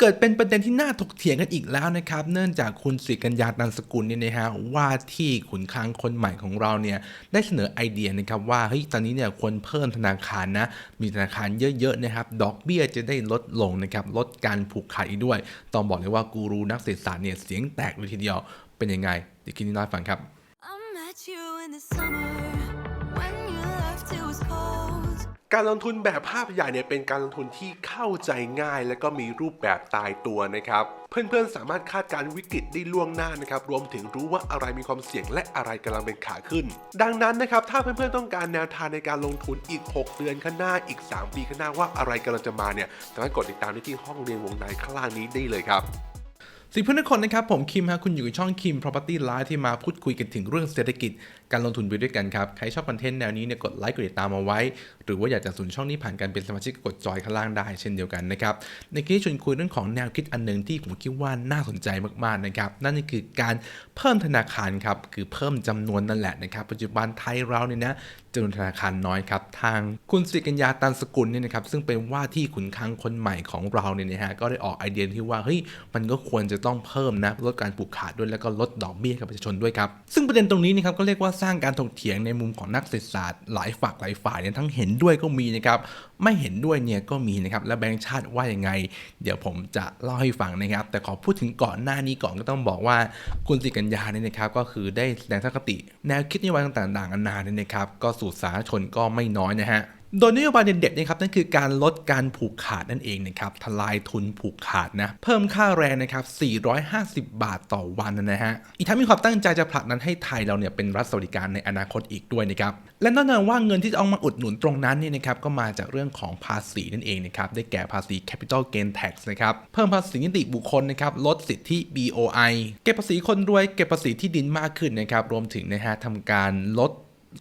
เกิดเป็นประเด็นที่น่าถกเถียงกันอีกแล้วนะครับ เนื่องจากคุณสิกัญญาตันสกุลเนี่ยนะฮะว่าที่ขุนค้างคนใหม่ของเราเนี่ยได้เสนอไอเดียนะครับว่าเฮ้ยตอนนี้เนี่ยควรเพิ่มธนาคารนะมีธนาคารเยอะๆนะครับดอกเบี้ยจะได้ลดลงนะครับลดการผูกขาดอีกด้วย ต้องบอกเลยว่ากูรูนักเศรษฐศาสตร์เนี่ยเสียงแตกเลยทีเดียวเป็นยังไงเดี๋ยวคิดนิดน้อยฟังครับ การลงทุนแบบภาพใหญ่เนี่ยเป็นการลงทุนที่เข้าใจง่าย และก็มีรูปแบบตายตัวนะครับ เพื่อนๆสามารถคาดการวิกฤตได้ล่วงหน้านะครับ รวมถึงรู้ว่าอะไรมีความเสี่ยงและอะไรกำลังเป็นขาขึ้น ดังนั้นนะครับ ถ้าเพื่อนๆต้องการแนวทางในการลงทุนอีก 6 เดือนข้างหน้าอีก 3 ปีข้างหน้าว่าอะไรกำลังจะมาเนี่ยสามารถกดติดตามได้ที่ห้องเรียนวงในข้างล่างนี้ได้เลยครับสิเพื่อนทุกคนนะครับ ผมคิมฮะคุณอยู่กับช่องคิม Property Live ที่มาพูดคุยกันถึงเรื่องเศรษฐกิจ การลงทุนไปด้วยกันครับ ใครชอบคอนเทนต์แนวนี้เนี่ยกดไลค์กดติดตามเอาไว้ หรือว่าอยากจะสนุนช่องนี้ผ่านการเป็นสมาชิกกดจอยข้างล่างได้เช่นเดียวกันนะครับ ในคลิปชวนคุยเรื่องของแนวคิดอันหนึ่งที่ผมคิดว่าน่าสนใจมากๆนะครับนั่นก็คือการเพิ่มธนาคารครับคือเพิ่มจำนวนนั่นแหละนะครับปัจจุบันไทยเราเนี่ยนะจำนวนธนาคารน้อยครับทางคุณสิกัญญาตันสกุลเนี่ยนะครับซึ่งเป็นว่าที่ขุนค้างคนใหม่ของเราเนี่ยนะฮะก็ได้ออกไอเดียที่ว่าเฮ้ยมันก็ควรจะต้องเพิ่มนะลดการผูกขาดด้วยแล้วก็ลดดอกเบี้ยกับประชาชนด้วยครับซึ่งประเด็นตรงนี้นะครับก็เรียกว่าสร้างการถกเถียงในมุมของนักเศรษฐศาสตร์หลายฝักหลายฝ่ายเนี่ยทั้งเห็นด้วยก็มีนะครับไม่เห็นด้วยเนี่ยก็มีนะครับและแบงค์ชาติว่ายังไง เดี๋ยวผมจะเล่าให้ฟังนะครับ แต่ขอพูดถึงก่อนหน้านี้ก่อนก็ต้องบอกว่าคุณสิกัญญาเนี่ยนะครับก็คือได้แสดงทัศนคติ แนวคิดนโยบายต่างๆนานาเนี่ยนะครับก็สู่สาธารณชนก็ไม่น้อยนะฮะ โดยนโยบายเด็ดๆนะครับนั่นคือการลดการผูกขาดนั่นเองนะครับทลายทุนผูกขาดนะเพิ่มค่าแรงนะครับ 450 บาทต่อวันนะฮะอีกทั้งมีความตั้งใจจะผลักดันให้ไทยเราเนี่ยเป็นรัฐสวัสดิการในอนาคตอีกด้วยนะครับและแน่นอนว่าเงินที่จะเอามาอุดหนุนตรงนั้นเนี่ยนะครับก็มาจากเรื่องของภาษีนั่นเองนะครับได้แก่ภาษี Capital Gain Tax นะครับเพิ่มภาษีนิติบุคคลนะครับลดสิทธิ BOI เก็บภาษีคนรวยเก็บภาษีที่ดินมากขึ้นนะครับรวมถึงนะฮะทำการลด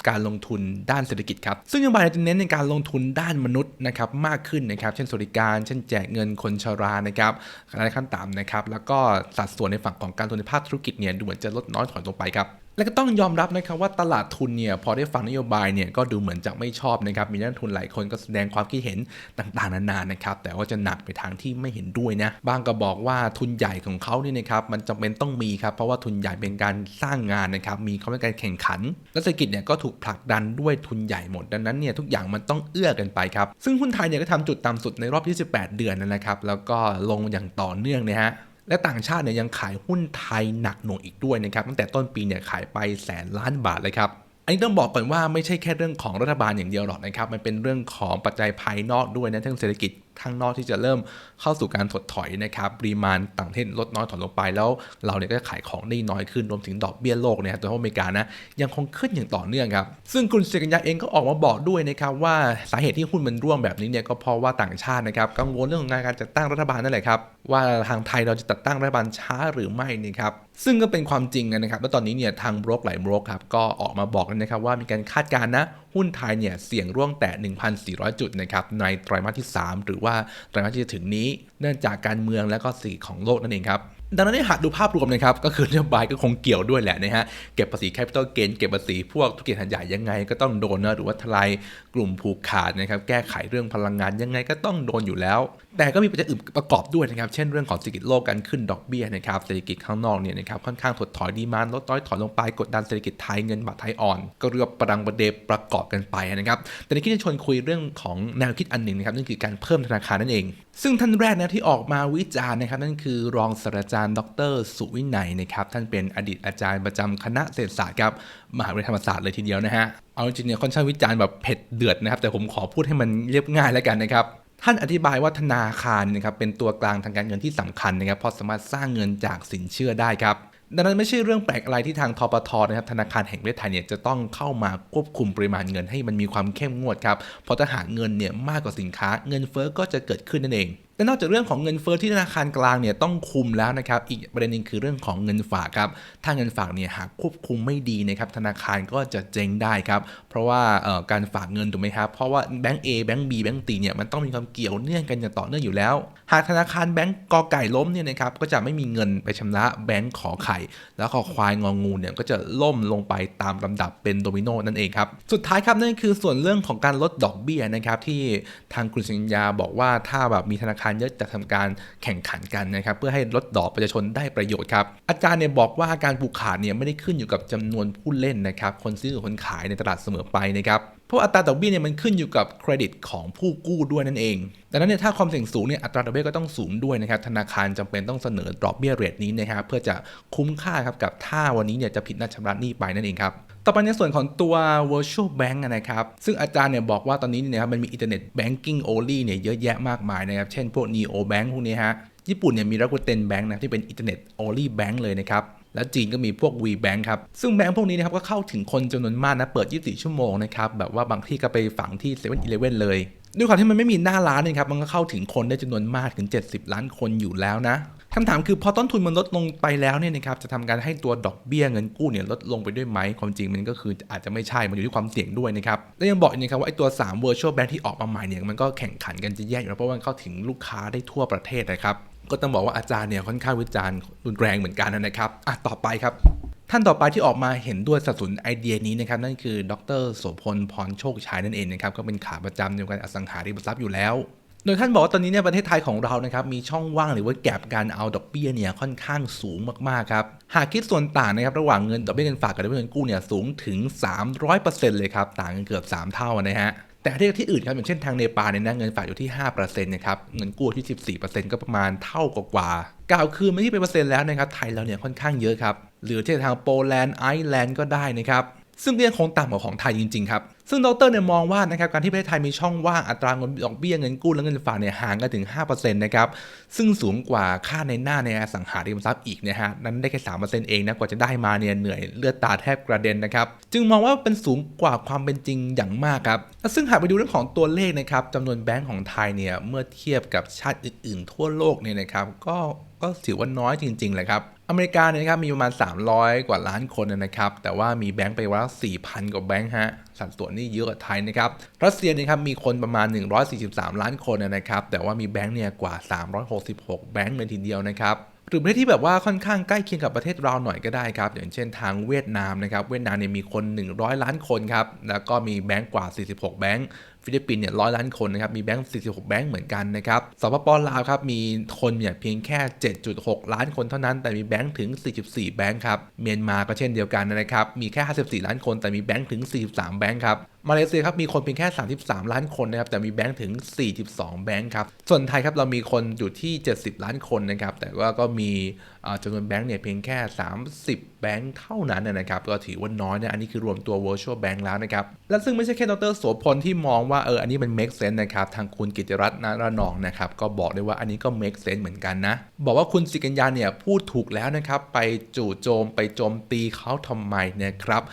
การลงทุนด้านเศรษฐกิจครับซึ่งนโยบายจะเน้นในการลงทุนด้านมนุษย์นะครับมากขึ้นนะครับเช่นสวัสดิการ เช่นแจกเงินคนชรานะครับรายขั้นต่ำนะครับแล้วก็สัดส่วนในฝั่งของการลงทุนในภาคธุรกิจเนี่ยดูเหมือนจะลดน้อยถอยลงไปครับ และก็ต้องยอมรับนะครับว่าตลาดทุนเนี่ยพอได้ฟังนโยบายเนี่ยก็ดูเหมือนจะไม่ชอบนะครับมีนักทุนหลายคนก็แสดงความคิดเห็นต่างๆนานานะครับแต่ว่าจะหนักไปทางที่ไม่เห็นด้วยนะบางก็บอกว่าทุนใหญ่ของเขาเนี่ยนะครับมันจำเป็นต้องมีครับเพราะว่าทุนใหญ่เป็นการสร้างงานนะครับมีเขาเป็นการแข่งขัน และเศรษฐกิจเนี่ยก็ถูกผลักดันด้วยทุนใหญ่หมด ดังนั้นเนี่ยทุกอย่างมันต้องเอื้อกันไปครับซึ่งหุ้นไทยเนี่ยก็ทำจุดต่ำสุดในรอบ 28 เดือนนั่นแหละครับแล้วก็ลงอย่างต่อเนื่องนะฮะ และต่างชาติเนี่ยยังขายหุ้นไทยหนักหน่วงอีกด้วยนะครับตั้งแต่ต้นปีเนี่ยขายไปแสนล้านบาทเลยครับอันนี้ต้องบอกก่อนว่าไม่ใช่แค่เรื่องของรัฐบาลอย่างเดียวหรอกนะครับ มันเป็นเรื่องของปัจจัยภายนอกด้วยนะทั้งเศรษฐกิจ ข้างนอกที่จะเริ่มเข้าสู่การถดถอยนะครับปริมาณต่างประเทศลดน้อยถอยลงไป แล้วเราเนี่ยก็ขายของได้น้อยขึ้นรวมถึงดอกเบี้ยโลกเนี่ยครับตัวอเมริกานะยังคงขึ้นอย่างต่อเนื่องครับซึ่งคุณเซกันยาเองก็ออกมาบอกด้วยนะครับว่าสาเหตุที่หุ้นมันร่วงแบบนี้เนี่ยก็เพราะว่าต่างชาตินะครับกังวลเรื่องของการจัดตั้งรัฐบาลนั่นแหละครับว่าทางไทยเราจะจัดตั้งรัฐบาลช้าหรือไม่นี่ครับซึ่งก็เป็นความจริงนะครับแล้วตอนนี้เนี่ยทางบรกหลายบรกครับก็ออกมาบอกแล้วนะครับว่ามีการคาดการณ์นะหุ้นไทยเนี่ยเสี่ยงร่วงแต่ 1,400 จุดนะครับในไตรมาสที่ 3 หรือว่าว่าไตรมาสที่จะถึงนี้ เนื่องจากการเมืองและก็สีของโลกนั่นเองครับดังนั้นให้หากดูภาพรวมนะครับ ก็คือนโยบายก็คงเกี่ยวด้วยแหละนะฮะ เก็บภาษีแคปิตอลเกนเก็บภาษีพวกธุรกิจขนาดใหญ่ยังไง ก็ต้องโดนนะหรือว่าทลายกลุ่มผูกขาดนะครับ แก้ไขเรื่องพลังงานยังไงก็ต้องโดนอยู่แล้ว แต่ก็มีปัจจัยอื่นประกอบด้วยนะครับ เช่นเรื่องของเศรษฐกิจโลกการขึ้นดอกเบี้ยนะครับเศรษฐกิจข้างนอกเนี่ยนะครับค่อนข้างถดถอยดีมานลดต้อยถอยลงไปกดดันเศรษฐกิจไทยเงินบาทไทยอ่อน ก็เรียกว่าประดังประเดประกอบกันไปนะครับแต่ในที่จะชวนคุยเรื่องของแนวคิดอันหนึ่งนะครับนั่นคือการเพิ่มธนาคารนั่นเอง ซึ่งท่านแรกนะที่ออกมาวิจารณ์นะครับนั่นคือรองศาสตราจารย์ ดร สุวินัยนะครับท่านเป็นอดีตอาจารย์ประจำคณะเศรษฐศาสตร์ครับมหาวิทยาลัยธรรมศาสตร์เลยทีเดียวนะฮะเอาจริงๆเนี่ยค่อนข้างวิจารณ์แบบเผ็ดเดือดนะครับแต่ผมขอพูดให้มันเรียบง่ายแล้วกันนะครับ ท่านอธิบายว่าธนาคารนะครับเป็นตัวกลางทางการเงินที่สำคัญนะครับเพราะสามารถสร้างเงินจากสินเชื่อได้ครับดังนั้นไม่ใช่เรื่องแปลกอะไรที่ทางทปทนะครับธนาคารแห่งประเทศไทยเนี่ยจะต้องเข้ามาควบคุมปริมาณเงินให้มันมีความเข้มงวดครับเพราะถ้าหากเงินเนี่ยมากกว่าสินค้าเงินเฟ้อก็จะเกิดขึ้นนั่นเอง และนอกจากเรื่องของเงินเฟ้อที่ธนาคารกลางเนี่ยต้องคุมแล้วนะครับ อีกประเด็นหนึงคือเรื่องของเงินฝากครับ ถ้าเงินฝากเนี่ยหากควบคุมไม่ดีนะครับธนาคารก็จะเจ๊งได้ครับ เพราะว่าการฝากเงินถูกไหมครับ เพราะว่าแบงก์ A แบงก์ B แบงก์ C เนี่ยมันต้องมีความเกี่ยวเนื่องกันอย่างต่อเนื่องอยู่แล้ว หากธนาคารแบงก์กอไก่ล้มเนี่ยนะครับก็จะไม่มีเงินไปชำระแบงก์ขอไข่ แล้วขอควายงองูเนี่ยก็จะล่มลงไปตามลำดับเป็นโดมิโนนั่นเองครับสุดท้ายครับนั่นคือส่วนเรื่องของการลดดอกเบี้ยนะครับที่ทางคุณสิญญาบอกว่าถ้าแบบมีธนาคารารเยอะจะทำการแข่งขันกันนะครับเพื่อให้ลดดอกประชาชนได้ประโยชน์ครับอาจารย์เนี่ยบอกว่าการผูกขาดเนี่ยไม่ได้ขึ้นอยู่กับจำนวนผู้เล่นนะครับคนซื้อกับคนขายในตลาดเสมอไปนะครับเพราะอัตราดอกเบี้ยเนี่ยมันขึ้นอยู่กับเครดิตของผู้กู้ด้วยนั่นเองดังนั้นเนี่ยถ้าความเสี่ยงสูงเนี่ยอัตราดอกเบี้ยก็ต้องสูงด้วยนะครับธนาคารจำเป็นต้องเสนอดอกเบี้ยเรทนี้นะครับเพื่อจะคุ้มค่าครับกับถ้าวันนี้เนี่ยจะผิดนัดชำระหนี้ไปนั่นเองครับ ต่อไปในส่วนของตัว virtual bank นะครับ ซึ่งอาจารย์เนี่ยบอกว่าตอนนี้เนี่ยครับมันมีอินเทอร์เน็ต banking only เนี่ยเยอะแยะมากมายนะครับ เช่นพวก neo bank พวกนี้ฮะ ญี่ปุ่นเนี่ยมี Rakuten Bank นะที่เป็นอินเทอร์เน็ต only bank เลยนะครับแล้วจีนก็มีพวก V Bank ครับ ซึ่งแบงก์พวกนี้นะครับก็เข้าถึงคนจำนวนมากนะ เปิด 24 ชั่วโมงนะครับ แบบว่าบางที่ก็ไปฝังที่7 e เ e ่ e เลย ด้วยความที่มันไม่มีหน้าร้านนะครับ มันก็เข้าถึงคนได้จำนวนมากถึง 70 ล้านคนอยู่แล้วนะ คำถามคือพอต้นทุนมันลดลงไปแล้วเนี่ยนะครับจะทำการให้ตัวดอกเบี้ยเงินกู้เนี่ยลดลงไปด้วยไหมความจริงมันก็คืออาจจะไม่ใช่มันอยู่ที่ความเสี่ยงด้วยนะครับและยังบอกอีกนะครับว่าไอ้ตัว 3 virtual bank ที่ออกมาใหม่เนี่ยมันก็แข่งขันกันจะแยกอยู่แล้วเพราะว่ามันเข้าถึงลูกค้าได้ทั่วประเทศนะครับก็ต้องบอกว่าอาจารย์เนี่ยค่อนข้างวิจารณ์รุนแรงเหมือนกันนะครับอะต่อไปครับท่านต่อไปที่ออกมาเห็นด้วยสนับสนุนไอเดียนี้นะครับนั่นคือดรโสพลพรโชคชัยนั่นเองนะครับก็เป็นขาประจำในวงการอสังหาริมทรัพย์อยู่แล้ว ดยท่านบอกว่าตอนนี้เนี่ยประเทศไทยของเรานะครับมีช่องว่างหรือว่าแกลบการเอาดอกเบี้ยเนี่ยค่อนข้างสูงมากๆครับหากคิดส่วนต่างนะครับระหว่างเงินดอกเบี้ยเงินฝากกับดอกเบี้ยเงินกู้เนี่ยสูงถึง 300%เลยครับต่างกันเกือบ 3 เท่านะฮะแต่ที่ที่อื่นครับอย่างเช่นทางเนปาลเนี่ยนะเงินฝากอยู่ที่5%นะครับเงินกู้ที่ 14%ก็ประมาณเท่ากว่าๆกล่าวคือไม่ที่เป็นเปอร์เซ็นต์แล้วนะครับไทยเราเนี่ยค่อนข้างเยอะครับหรือที่ทางโปแลนด์ไอร์แลนด์ก็ได้นะครับ ซึ่งก็ยังคงต่ำกว่าของไทยจริงๆครับ ซึ่งดรเนี่ยมองว่านะครับการที่ประเทศไทยมีช่องว่างอัตราเงินดอกเบี้ยเงินกู้และเงินฝากเนี่ยห่างกันถึง5%นะครับซึ่งสูงกว่าค่าในหน้าในอสังหาริมทรัพย์อีกนะฮะนั้นได้แค่3%เองนะกว่าจะได้มาเนี่ยเหนื่อยเลือดตาแทบกระเด็นนะครับจึงมองว่าเป็นสูงกว่าความเป็นจริงอย่างมากครับซึ่งหากไปดูเรื่องของตัวเลขนะครับจำนวนแบงก์ของไทยเนี่ยเมื่อเทียบกับชาติอื่น ๆ ทั่วโลกเนี่ยนะครับก็ ก็ถือว่าน้อยจริงๆแหละครับ อเมริกาเนี่ยครับมีประมาณ 300 กว่าล้านคนนะครับ แต่ว่ามีแบงก์ไปว่า4,000 กว่าแบงก์ฮะ สัดส่วนนี่เยอะกว่าไทยนะครับ รัสเซียเนะครับมีคนประมาณ 143 ล้านคนนะครับ แต่ว่ามีแบงก์เนี่ยกว่า 366 แบงก์เลยทีเดียวนะครับหรือประเทศที่แบบว่าค่อนข้างใกล้เคียงกับประเทศเราหน่อยก็ได้ครับ อย่างเช่นทางเวียดนามนะครับ เวียดนามเนี่ยมีคน 100 ล้านคนครับ แล้วก็มีแบงก์กว่า 46 แบงก์ ฟิลิปปินส์เนี่ยร้อยล้านคนนะครับมีแบงก์46 แบงก์เหมือนกันนะครับสปปลาวครับมีคนเนี่ยเพียงแค่ 7.6 ล้านคนเท่านั้น แต่มีแบงก์ถึง 44 แบงก์ครับเมียนมาก็เช่นเดียวกันนะครับมีแค่ 54 ล้านคนแต่มีแบงก์ถึง 43 แบงก์ครับ มาเลเซียครับมีคนเพียงแค่ 33 ล้านคนนะครับแต่มีแบงก์ถึง 42 แบงก์ครับส่วนไทยครับเรามีคนอยู่ที่ 70 ล้านคนนะครับแต่ว่าก็มีจำนวนแบงก์เนี่ยเพียงแค่ 30 แบงก์เท่านั้นนะครับก็ถือว่าน้อยนะอันนี้คือรวมตัว virtual bank แล้วนะครับและซึ่งไม่ใช่แค่ดรโสพลที่มองว่าเอออันนี้มัน make sense นะครับทางคุณกิติรัตน์นระนองนะครับก็บอกได้ว่าอันนี้ก็ make sense เหมือนกันนะบอกว่าคุณสิกัญญาเนี่ยพูดถูกแล้วนะครับไปจู่โจมไปโจมตีเขาทำไมนะครับ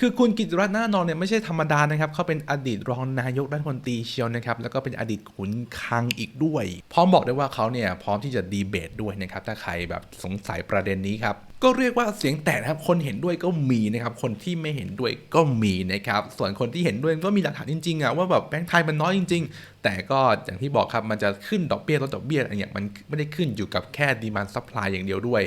คือคุณกิติรัตน์นานองเนี่ยไม่ใช่ธรรมดานะครับเขาเป็นอดีตรองนายกรัฐมนตรีเชียวนะครับแล้วก็เป็นอดีตขุนคลังอีกด้วย พร้อมบอกได้ว่าเขาเนี่ยพร้อมที่จะดีเบตด้วยนะครับถ้าใครแบบสงสัยประเด็นนี้ครับก็เรียกว่าเสียงแตกครับคนเห็นด้วยก็มีนะครับคนที่ไม่เห็นด้วยก็มีนะครับส่วนคนที่เห็นด้วยก็มีหลักฐานจริงๆอะว่าแบบแบงก์ไทยมันน้อยจริง ๆ แต่ก็อย่างที่บอกครับมันจะขึ้นดอกเบี้ยลดดอกเบี้ยอะไรเนี่ยมันไม่ได้ขึ้นอยู่กับแค่ดีมานซัพพลายอย่างเดียวด้วย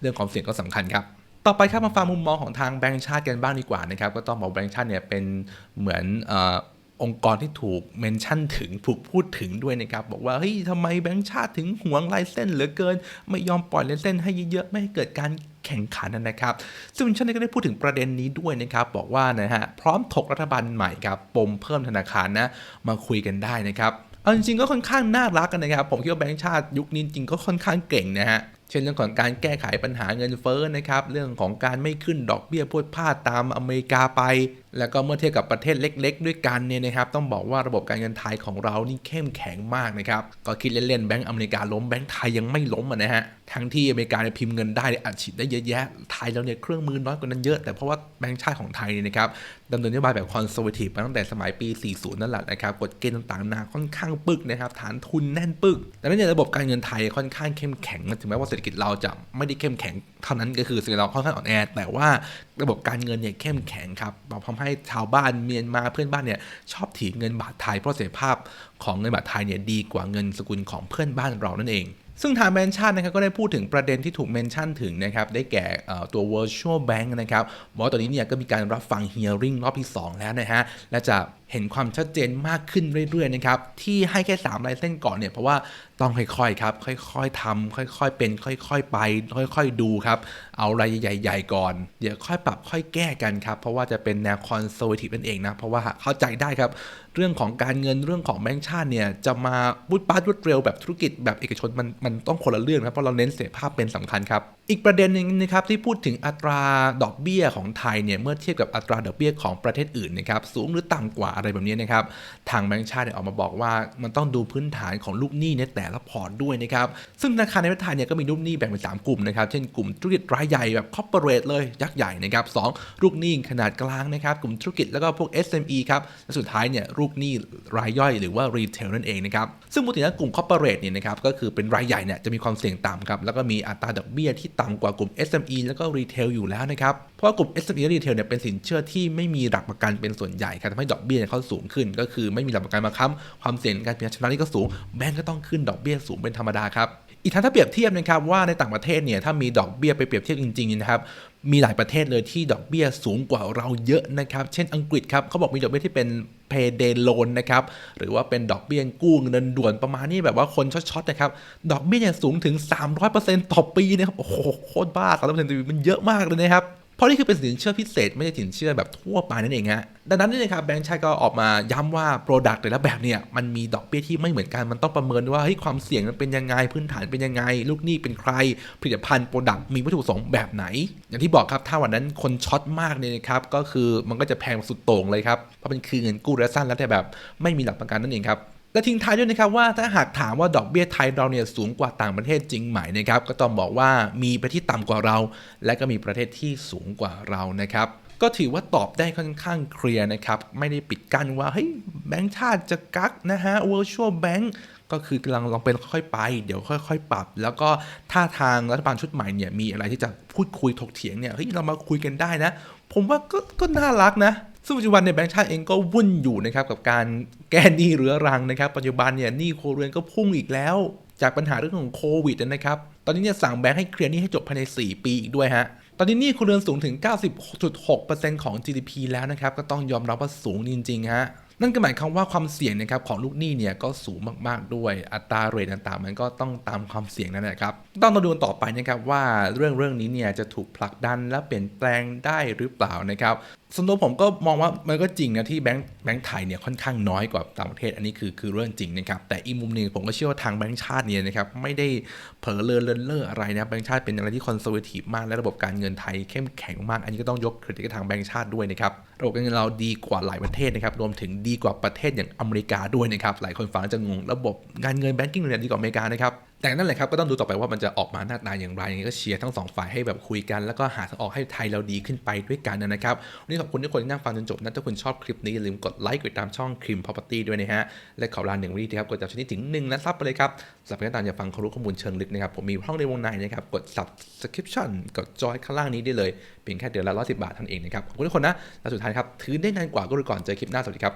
เรื่องความเสียงก็สำคัญครับ ต่อไปครับมาฟังมุมมองของทางแบงก์ชาติกันบ้างดีกว่านะครับก็ต้องบอกแบงก์ชาติเนี่ยเป็นเหมือนออองค์กรที่ถูกเมนชั่นถึงถูกพูดถึงด้วยนะครับ บอกว่าเฮ้ยทำไมแบงก์ชาติถึงห่วงลายเส้นเหลือเกิน ไม่ยอมปล่อยลายเส้นให้เยอะๆ ไม่ให้เกิดการแข่งขันนะครับ ซึ่งแบงก์ชาติก็ได้พูดถึงประเด็นนี้ด้วยนะครับ บอกว่านะฮะพร้อมถกรัฐบาลใหม่ครับปมเพิ่มธนาคารนะมาคุยกันได้นะครับเอาจริงๆก็ค่อนข้างน่ารักกันนะครับ ผมคิดว่าแบงก์ชาติยุคนี้จริงก็ค่อนข้างเก่งนะฮะ เช่นเรื่องของการแก้ไขปัญหาเงินเฟ้อนะครับ เรื่องของการไม่ขึ้นดอกเบี้ยพวดพลาดตามอเมริกาไป แล้วก็เมื่อเทียบกับประเทศเล็ก ๆ ด้วยกันเนี่ยนะครับต้องบอกว่าระบบการเงินไทยของเรานี่เข้มแข็งมากนะครับก็คิดเล่นๆแบงก์อเมริกาล้มแบงก์ไทยยังไม่ล้มอะนะฮะทั้งที่อเมริกาเนี่ยพิมพ์เงินได้อัดฉีดได้เยอะแยะไทยเราเนี่ยเครื่องมือน้อยกว่านั้นเยอะแต่เพราะว่าแบงก์ชาติของไทยเนี่ยนะครับดำเนินนโยบายแบบคอนเซอร์วทีฟมาตั้งแต่สมัยปี 40 นั่นแหละนะครับกฎเกณฑ์ต่างๆนานค่อนข้างปึกนะครับฐานทุนแน่นปึกแต่นั้นเนี่ยระบบการเงินไทยค่อนข้างเข้มแข็งถึงแม้ว่าเศรษฐกิจเราจะไม่ได้เข้มแข็งเท่านั้นก็คือเศรษฐกิจเราค่อนข้างอ่อนแอแต่ว่าระบบการเงินเนี่ยเข้มแข็งครับทำใให้ชาวบ้านเมียนมาเพื่อนบ้านเนี่ยชอบถีบเงินบาทไทยเพราะเสถียรภาพของเงินบาทไทยเนี่ยดีกว่าเงินสกุลของเพื่อนบ้านเรานั่นเองซึ่งทางแบงก์ชาตินะครับก็ได้พูดถึงประเด็นที่ถูกเมนชั่นถึงนะครับได้แก่ตัว virtual bank นะครับบอกตอนนี้เนี่ยก็มีการรับฟัง hearing รอบที่ 2 แล้วนะฮะและจะเห็นความชัดเจนมากขึ้นเรื่อยๆนะครับที่ให้แค่3ลายเส้นก่อนเนี่ยเพราะว่าต้องค่อยๆครับค่อยๆทำค่อยๆเป็น ค่อยๆไป ค่อยๆดูครับเอารายใหญ่ๆก่อน เดี๋ยวค่อยปรับค่อยแก้กันครับเพราะว่าจะเป็นแนวคอนเซอร์วทีฟนั่นเองนะเพราะว่าเข้าใจได้ครับเรื่องของการเงินเรื่องของแบงก์ชาติเนี่ยจะมาบุดปาดรวดเร็วแบบธุรกิจแบบเอกชนมันมันต้องคนละเรื่องครับเพราะเราเน้นเสถียรภาพเป็นสำคัญครับอีกประเด็นหนึ่งนะครับที่พูดถึงอัตราดอกเบี้ยของไทยเนี่ยเมื่อเทียบกับอัตราดอกเบี้ยของประเทศอื่นนะครับสูงหรือต่ำกว่าอะไรแบบนี้นะครับ ทางแบงก์ชาติออกมาบอกว่ามันต้องดูพื้นฐานของลูกหนี้ในแต่ละพอร์ตด้วยนะครับ ซึ่งธนาคารในประเทศไทยเนี่ยก็มีลูกหนี้แบ่งเป็นสามกลุ่มนะครับ เช่นกลุ่มธุรกิจรายใหญ่แบบคอร์เปอเรทเลยยักษ์ใหญ่นะครับสองลูกหนี้ขนาดกลางนะครับ กลุ่มธุรกิจแล้วก็พวก SME ครับ และสุดท้ายเนี่ยลูกหนี้รายย่อยหรือว่ารีเทลนั่นเองนะครับ ซึ่งปกติแล้วกลุ่มคอร์เปอเรทเนี่ยนะครับก็คือเป็นรายใหญ่เนี่ยจะมีความเสี่ยงต่ำครับแล้วก็มีอัตราดอกเบี้ยที่ต่ำกว่ากลุ่ม SME แล้วก็รีเทลอยู่แล้วนะครับเพราะว่ากลุ่ม SME และรีเทลเนี่ยเป็นสินเชื่อที่ไม่มีหลักประกันเป็นส่วนใหญ่ครับทำให้ดอกเบี้ยเขาสูงขึ้น ก็คือไม่มีหลักประกันมาค้ำความเสี่ยงการเปลี่ยนชำระนี้ก็สูงแบงก์ก็ต้องขึ้นดอกเบี้ยสูงเป็นธรรมดาครับอีกทั้งถ้าเปรียบเทียบนะครับว่าในต่างประเทศเนี่ยถ้ามีดอกเบี้ยไปเปรียบเทียบจริงๆนะครับมีหลายประเทศเลยที่ดอกเบี้ยสูงกว่าเราเยอะนะครับ เช่นอังกฤษครับเขาบอกมีดอกเบี้ยที่เป็น payday loan นะครับ หรือว่าเป็นดอกเบี้ยกู้เงินด่วนประมาณนี้แบบว่าคนช็อตๆนะครับ ดอกเบี้ยเนี่ยสูงถึง 300%ต่อปีนะครับ โอ้โห โคตรบ้า300%ต่อปีมันเยอะมากเลยนะครับ เพราะนี่คือเป็นสินเชื่อพิเศษไม่ใช่สินเชื่อแบบทั่วไปนั่นเองฮะดังนั้นนี่นะครับแบงก์ชาติก็ออกมาย้ำว่า Product แต่ละแบบเนี่ยมันมีดอกเบี้ยที่ไม่เหมือนกันมันต้องประเมินว่าเฮ้ยความเสี่ยงมันเป็นยังไงพื้นฐานเป็นยังไง ลูกหนี้เป็นใคร ผลิตภัณฑ์ Product มีวัตถุประสงค์แบบไหน อย่างที่บอกครับถ้าวันนั้นคนช็อตมากเนี่ยนะครับก็คือมันก็จะแพงสุดโต่งเลยครับเพราะมันคือเงินกู้ระยะสั้นแล้วแต่แบบไม่มีหลักประกันนั่นเองครับ และทิ้งท้ายด้วยนะครับว่าถ้าหากถามว่าดอกเบี้ยไทยเราเนี่ยสูงกว่าต่างประเทศจริงไหมนะครับก็ต้องบอกว่ามีประเทศต่ำกว่าเรา และก็มีประเทศที่สูงกว่าเรานะครับก็ถือว่าตอบได้ค่อนข้างเคลียร์นะครับ ไม่ได้ปิดกั้นว่าเฮ้ยแบงก์ชาติจะกักนะฮะ virtual bank ก็คือกำลังลองเป็นค่อยๆไป เดี๋ยวค่อย ๆ ปรับ แล้วก็ถ้าทางรัฐบาลชุดใหม่เนี่ยมีอะไรที่จะพูดคุยถกเถียงเนี่ยเฮ้ยเรามาคุยกันได้นะ ผมว่าก็ก็น่ารักนะ ซึ่งปัจจุบันในแบงก์ชาติเองก็วุ่นอยู่นะครับกับการแก้หนี้เรื้อรังนะครับ ปัจจุบันเนี่ยหนี้โครเรือนก็พุ่งอีกแล้ว จากปัญหาเรื่องของโควิดนะครับ ตอนนี้เนี่ยสั่งแบงก์ให้เคลียร์หนี้ให้จบภายใน 4 ปีอีกด้วยฮะตอนนี้หนี้ครัวเรือนสูงถึง 90.6%ของ GDP แล้วนะครับ ก็ต้องยอมรับว่าสูงจริงๆฮะนั่นก็หมายความว่าความเสี่ยงนะครับของลูกหนี้เนี่ยก็สูงมากๆด้วย อัตราเรทต่างๆ มันก็ต้องตามความเสี่ยงนั่นแหละครับ ต้องมาดูต่อไปนะครับว่าเรื่องเรื่องนี้เนี่ยจะถูกผลักดันและเปลี่ยนแปลงได้หรือเปล่านะครับส่วนตัวผมก็มองว่ามันก็จริงนะที่แบงค์แบงค์ไทยเนี่ยค่อนข้างน้อยกว่าต่างประเทศอันนี้คือคือเรื่องจริงนะครับแต่อีกมุมหนึ่งผมก็เชื่อว่าทางแบงค์ชาติเนี่ยนะครับไม่ได้เผลอเลอเลินเล่ออะไรนะแบงค์ชาติเป็นอะไรที่คอนเซอร์เวทีฟมากและระบบการเงินไทยเข้มแข็งมาก อันนี้ก็ต้องยกเครดิตกับทางแบงค์ชาติด้วยนะครับระบบการเงินเราดีกว่าหลายประเทศนะครับรวมถึงดีกว่าประเทศอย่างอเมริกาด้วยนะครับหลายคนฟังจะงงระบบการเงินแบงกิ้งเนี่ยดีกว่าอเมริกานะครับ แต่นั่นแหละครับก็ต้องดูต่อไปว่ามันจะออกมาหน้าตาอย่างไรยังไงก็เชียร์ทั้งสองฝ่ายให้แบบคุยกัน แล้วก็หาทางออกให้ไทยเราดีขึ้นไปด้วยกันนะครับวันนี้ขอบคุณทุกคนที่นั่งฟังจนจบนะถ้าคุณชอบคลิปนี้อย่าลืมกดไลค์กดติดตามช่องครีม property ด้วยนะฮะและขอลาหนึ่งวิธีครับกดจับชนิดถึง1และซับไปเลยครับสำหรับการตามอยากฟังความรู้ข้อมูลเชิงลึกนะครับผมมีห้องในวงในนะครับกด subscription กดจอยข้างล่างนี้ได้เลยเพียงแค่เดือนละ110บบาทเท่านั้นเองนะครับขอบคุณทุกคนนะและสุดท้ายครับถือได้นานกว่าก็รู้ก่อนเจอคลิปหน้าสวัสดีครับ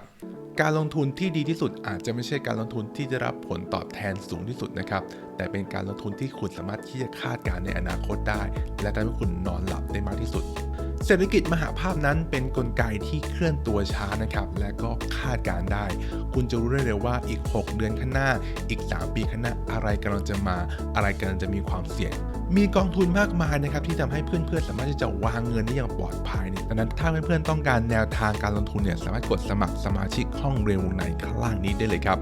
การลงทุนที่ดีที่สุดอาจจะไม่ใช่การลงทุนที่ได้รับผลตอบแทนสูงที่สุดนะครับแต่เป็นการลงทุนที่คุณสามารถที่จะคาดการณ์ในอนาคตได้ และทำให้คุณนอนหลับได้มากที่สุด เศรษฐกิจมหาภาพนั้นเป็นนกลไกที่เคลื่อนตัวช้านะครับ และก็คาดการณ์ได้ คุณจะรู้ได้เลยว่าอีก 6 เดือนข้างหน้า อีก 3 ปีข้างหน้าอะไรกำลังจะมา อะไรกำลังจะมีความเสี่ยงมีกองทุนมากมายนะครับที่ทำให้เพื่อนๆ สามารถที่จะวางเงินได้อย่างปลอดภัยเนี่ยดังนั้นถ้าเพื่อนๆ ต้องการแนวทางการลงทุนเนี่ยสามารถกดสมัครสมาชิกห้องเรียนวงในข้างล่างนี้ได้เลยครับ